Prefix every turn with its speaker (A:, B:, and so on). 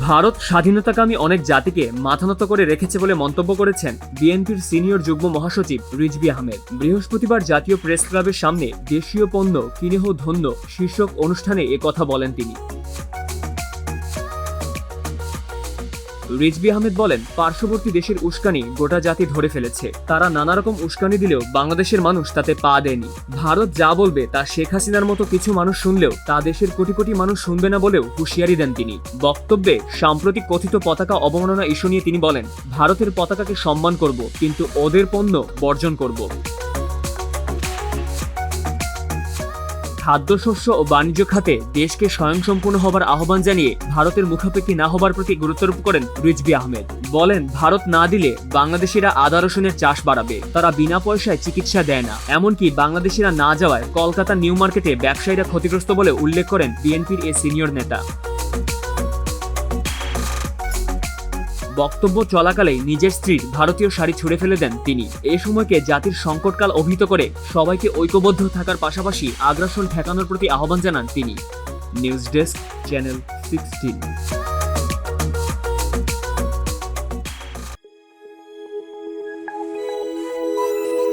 A: ভারত স্বাধীনতাকামী অনেক জাতিকে মাথানত করে রেখেছে বলে মন্তব্য করেছেন বিএনপির সিনিয়র যুগ্ম মহাসচিব রিজবি আহমেদ। বৃহস্পতিবার জাতীয় প্রেস ক্লাবের সামনে দেশীয় পণ্য, কিনেহ ধন্য শীর্ষক অনুষ্ঠানে কথা বলেন তিনি। রিজবি আহমেদ বলেন, পার্শ্ববর্তী দেশের উস্কানি গোটা জাতি ধরে ফেলেছে। তারা নানা রকম উস্কানি দিলেও বাংলাদেশের মানুষ তাতে পা দেয়নি। ভারত যা বলবে তা শেখ হাসিনার মতো কিছু মানুষ শুনলেও তা দেশের কোটি কোটি মানুষ শুনবে না বলেও হুঁশিয়ারি দেন তিনি। বক্তব্যে সাম্প্রতিক কথিত পতাকা অবমাননা ইস্যু নিয়ে তিনি বলেন, ভারতের পতাকাকে সম্মান করব, কিন্তু ওদের পণ্য বর্জন করব। খাদ্যশস্য ও বাণিজ্য খাতে দেশকে স্বয়ংসম্পূর্ণ হবার আহ্বান জানিয়ে ভারতের মুখাপেক্ষি না হবার প্রতি গুরুত্বারোপ করেন রিজবি আহমেদ। বলেন, ভারত না দিলে বাংলাদেশিরা আদা রসুনের চাষ বাড়াবে। তারা বিনা পয়সায় চিকিৎসা দেয় না। এমনকি বাংলাদেশিরা না যাওয়ায় কলকাতা নিউ মার্কেটে ব্যবসায়ীরা ক্ষতিগ্রস্ত বলে উল্লেখ করেন বিএনপির এ সিনিয়র নেতা। বক্তব্য চলাকালেই নিজের স্ত্রীর ভারতীয় শাড়ি ছুঁড়ে ফেলে দেন তিনি। এ সময়কে জাতির সংকটকাল অভিহিত করে সবাইকে ঐক্যবদ্ধ থাকার পাশাপাশি আগ্রাসন ঠেকানোর প্রতি আহ্বান জানান তিনি। News desk, channel sixteen.